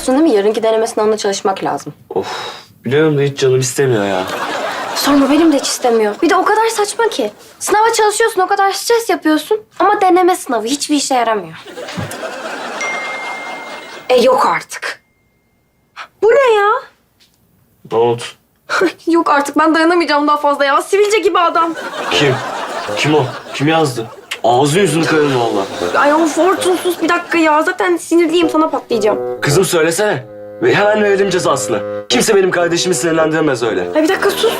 Biliyorsun değil mi? Yarınki deneme sınavına çalışmak lazım. Of. Biliyorum da hiç canım istemiyor ya. Sorma benim de hiç istemiyor. Bir de o kadar saçma ki. Sınava çalışıyorsun, o kadar stres yapıyorsun. Ama deneme sınavı hiçbir işe yaramıyor. E yok artık. Bu ne ya? Ne oldu? yok artık ben dayanamayacağım daha fazla ya. Sivilce gibi adam. Kim? Kim o? Kim yazdı? Ağzını yüzünü kırarım valla. Ay of Orçun sus bir dakika ya. Zaten sinirliyim sana patlayacağım. Kızım söylesene. Ve hemen verelim cezasını. Kimse benim kardeşimi sinirlendiremez öyle. Ay bir dakika sus.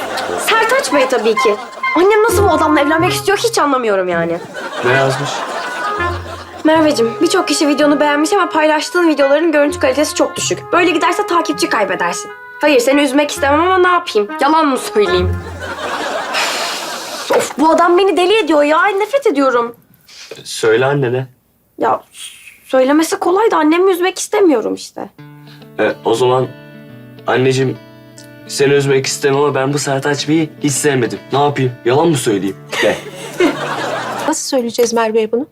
Sertaç Bey tabii ki. Annem nasıl bu adamla evlenmek istiyor hiç anlamıyorum yani. Ne yazmış? Merveciğim birçok kişi videonu beğenmiş ama paylaştığın videoların görüntü kalitesi çok düşük. Böyle giderse takipçi kaybedersin. Hayır seni üzmek istemem ama ne yapayım? Yalan mı söyleyeyim? Bu adam beni deli ediyor ya. Nefret ediyorum. Söyle annene. Ya söylemesi kolay da annemi üzmek istemiyorum işte. E, o zaman anneciğim seni üzmek istemem ama ben bu Sertaç Bey'i hiç sevmedim. Ne yapayım? Yalan mı söyleyeyim? De. Nasıl söyleyeceğiz Merve'ye bunu?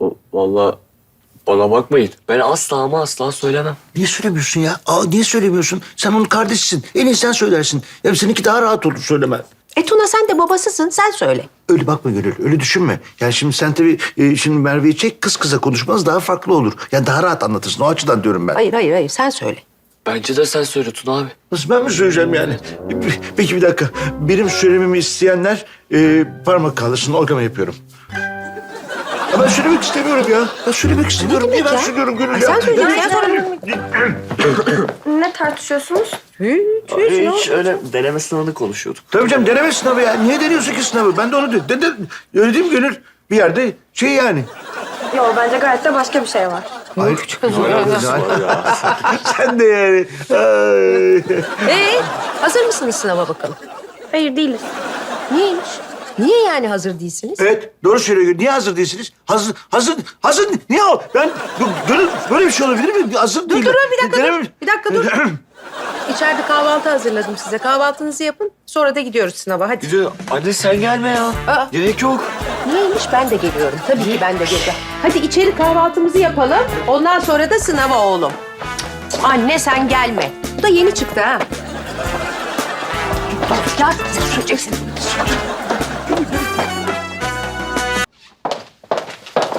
O- Vallahi bana bakmayın. Ben asla ama asla söylemem. Niye söylemiyorsun ya? Aa, niye söylemiyorsun? Sen onun kardeşisin. En iyi sen söylersin. Ya seninki daha rahat olur söyleme. E Tuna sen de babasısın sen söyle. Öyle bakma Gönül, öyle düşünme. Yani şimdi sen tabii e, şimdi Merve'yi çek, kız kıza konuşmanız daha farklı olur. Yani daha rahat anlatırsın. O açıdan diyorum ben. Hayır hayır hayır sen söyle. Bence de sen söyle Tuna abi. Nasıl ben mi söyleyeceğim yani? Peki bir dakika. Benim söylememi isteyenler e, parmak kaldırsın. Orgama yapıyorum. Ya ben söylemek istemiyorum ya. Ben söylemek istemiyorum. Niye ben söylüyorum Gönül ya? sen söyle ya. Ne tartışıyorsunuz? Hiç öyle deneme sınavını konuşuyorduk. Tabii canım deneme sınavı ya. Niye deniyorsun ki sınavı? Ben de onu de, de, de, öyle değil mi Gönül? Bir yerde şey yani. Yok bence gayet de başka bir şey var. Ay küçük Sen de yani. Ay. Ee, hazır mısınız sınava bakalım? Hayır değiliz. Niyeymiş? Niye yani hazır değilsiniz? Evet doğru söylüyor. Niye hazır değilsiniz? Hazır, hazır, hazır. Niye o? Ben böyle, böyle bir şey olabilir mi? Hazır Dur değil. dur bir dakika dur. Denemem- Bir dakika dur. İçeride kahvaltı hazırladım size. Kahvaltınızı yapın. Sonra da gidiyoruz sınava. Hadi. Gidiyor. Anne sen gelme ya. Aa. Gerek yok. Niyeymiş ben de geliyorum. Tabii ki ben de geleceğim. Hadi içeri kahvaltımızı yapalım. Ondan sonra da sınava oğlum. Anne sen gelme. Bu da yeni çıktı ha. Ya sen söyleyeceksin.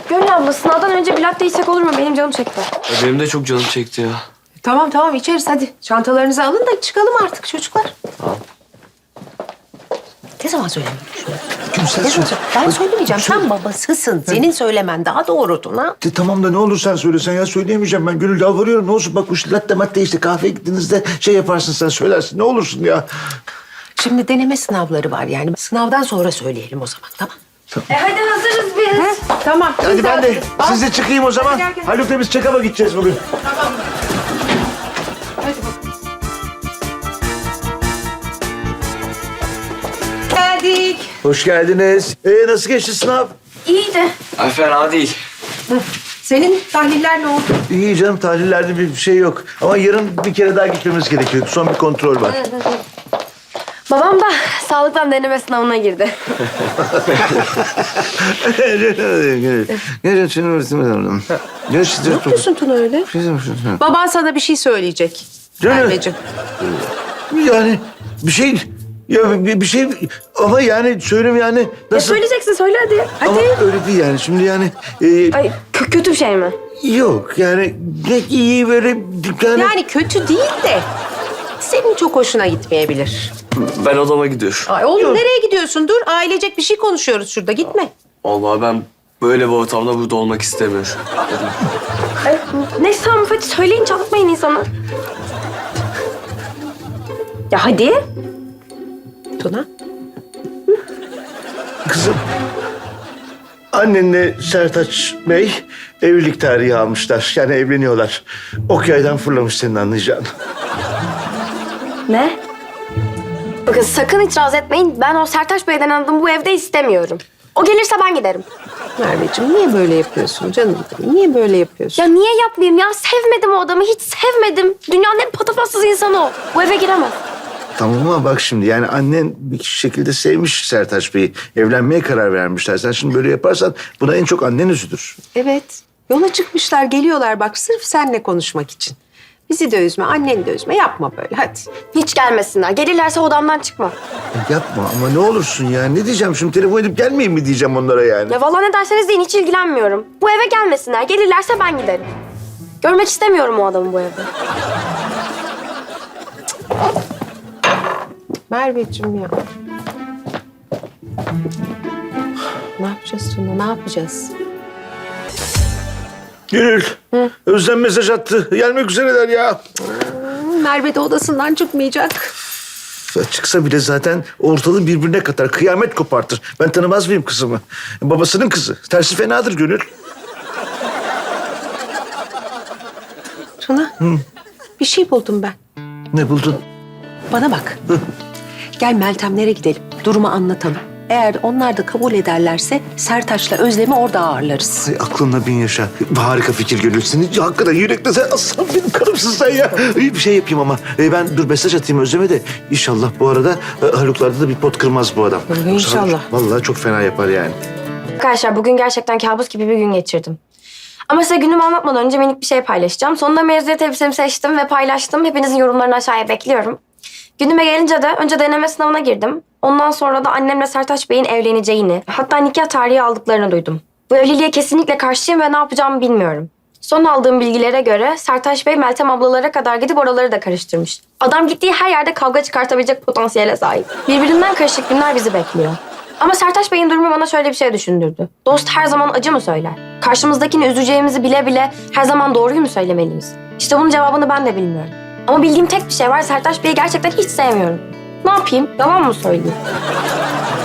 Gönül abla sınavdan önce bir latte içsek olur mu? Benim canım çekti. Ya Benim de çok canım çekti ya. Tamam tamam içeriz hadi. Çantalarınızı alın da çıkalım artık çocuklar. Ne zaman sen Ne söyle. Ben söylemeyeceğim. Sen babasısın. Senin söylemen daha doğru Tuna. De, tamam da ne olur sen söylesen ya söyleyemeyeceğim ben. Gönül yalvarıyorum ne olsun bak bu latte matte işte kahveye gittiğinizde şey yaparsın sen söylersin ne olursun ya. Şimdi deneme sınavları var yani. Sınavdan sonra söyleyelim o zaman tamam. E hadi hazırız biz. Tamam. Hadi ben de siz de çıkayım o zaman. gel, gel. Haluk'la biz check-up'a gideceğiz bugün. Geldik. Hoş geldiniz. Ee, nasıl geçti sınav? İyiydi. Ay fena değil. Senin tahliller ne oldu? İyi canım tahlillerde bir şey yok. Ama yarın bir kere daha gitmemiz gerekiyor. Son bir kontrol var. Babam da sağlıktan deneme sınavına girdi. Gel senin öğretmenim. Gel siz Ne yapıyorsun Tuna öyle? Baban sana bir şey söyleyecek. Canım. Yani bir şey ya bir, bir şey ama yani söyleyeyim yani E nasıl? söyleyeceksin söyle hadi. Ama Hadi. öyle değil yani şimdi yani e, Ay kö- kötü bir şey mi? yok yani ne iyi böyle yani, Yani kötü değil de senin çok hoşuna gitmeyebilir. Ben odama gidiyorum. Ay oğlum nereye gidiyorsun? Dur ailecek bir şey konuşuyoruz şurada gitme. Vallahi ben böyle bir ortamda burada olmak istemiyorum. Neyse tamam hadi söyleyin çatmayın insanı. Ya hadi. Tuna. kızım annenle Sertaç Bey evlilik tarihi almışlar yani evleniyorlar. Ok yaydan fırlamış senin anlayacağın. Ne? Bakın sakın itiraz etmeyin. Ben o Sertaç Bey'den adımı bu evde istemiyorum. O gelirse ben giderim. Merveciğim niye böyle yapıyorsun canım? Niye böyle yapıyorsun? Ya niye yapmayayım ya? Sevmedim o adamı. Hiç sevmedim. Dünyanın en patapatsız insanı o. Bu eve giremez. Tamam ama bak şimdi yani annen bir şekilde sevmiş Sertaç Bey'i. Evlenmeye karar vermişler. Sen şimdi böyle yaparsan buna en çok annen üzülür. Evet. Yola çıkmışlar, geliyorlar bak sırf seninle konuşmak için. Bizi de üzme, anneni de üzme. Yapma böyle hadi. Hiç gelmesinler. Gelirlerse odamdan çıkma. Yapma ama ne olursun ya. Ne diyeceğim şimdi telefon edip gelmeyin mi diyeceğim onlara yani. Ya vallahi ne derseniz deyin hiç ilgilenmiyorum. Bu eve gelmesinler. Gelirlerse ben giderim. Görmek istemiyorum o adamı bu evde. Merveciğim ya. Ne yapacağız Tuna, ne yapacağız? Gönül. Özlem mesaj attı. Gelmek üzereler ya. Merve de odasından çıkmayacak. Çıksa bile zaten ortalığı birbirine katar. Kıyamet kopartır. Ben tanımaz mıyım kızımı? Babasının kızı. Tersi fenadır Gönül. Tuna, bir şey buldum ben. Ne buldun? Bana bak. Gel Meltemlere gidelim. Durumu anlatalım. Eğer onlar da kabul ederlerse Sertaç'la Özlem'i orada ağırlarız. Ay, aklımla bin yaşa. Harika fikir Gönül. Senin hakikaten yürekte sen aslan benim karımsın sen ya. İyi bir şey yapayım ama. E, ben dur mesaj atayım Özlem'e de. İnşallah bu arada e, Haluk'larda da bir pot kırmaz bu adam. Yoksa Haluk inşallah. Vallahi çok fena yapar yani. Arkadaşlar bugün gerçekten kabus gibi bir gün geçirdim. Ama size günümü anlatmadan önce minik bir şey paylaşacağım. Sonunda mezuniyet elbisemi seçtim ve paylaştım. Hepinizin yorumlarını aşağıya bekliyorum. Günüme gelince de önce deneme sınavına girdim. Ondan sonra da annemle Sertaç Bey'in evleneceğini, hatta nikah tarihi aldıklarını duydum. Bu evliliğe kesinlikle karşıyım ve ne yapacağımı bilmiyorum. Son aldığım bilgilere göre Sertaç Bey Meltem ablalara kadar gidip oraları da karıştırmış. Adam gittiği her yerde kavga çıkartabilecek potansiyele sahip. Birbirinden karışık günler bizi bekliyor. Ama Sertaç Bey'in durumu bana şöyle bir şey düşündürdü. Dost her zaman acı mı söyler? Karşımızdakini üzeceğimizi bile bile her zaman doğruyu mu söylemeliyiz? İşte bunun cevabını ben de bilmiyorum. Ama bildiğim tek bir şey var Sertaç Bey'i gerçekten hiç sevmiyorum. Ne yapayım? Yalan mı söyleyeyim?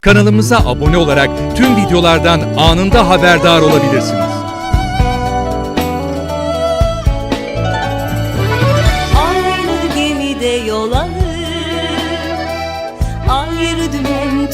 Kanalımıza abone olarak tüm videolardan anında haberdar olabilirsiniz. Aynı gemide yol alır Ayrı dümen evde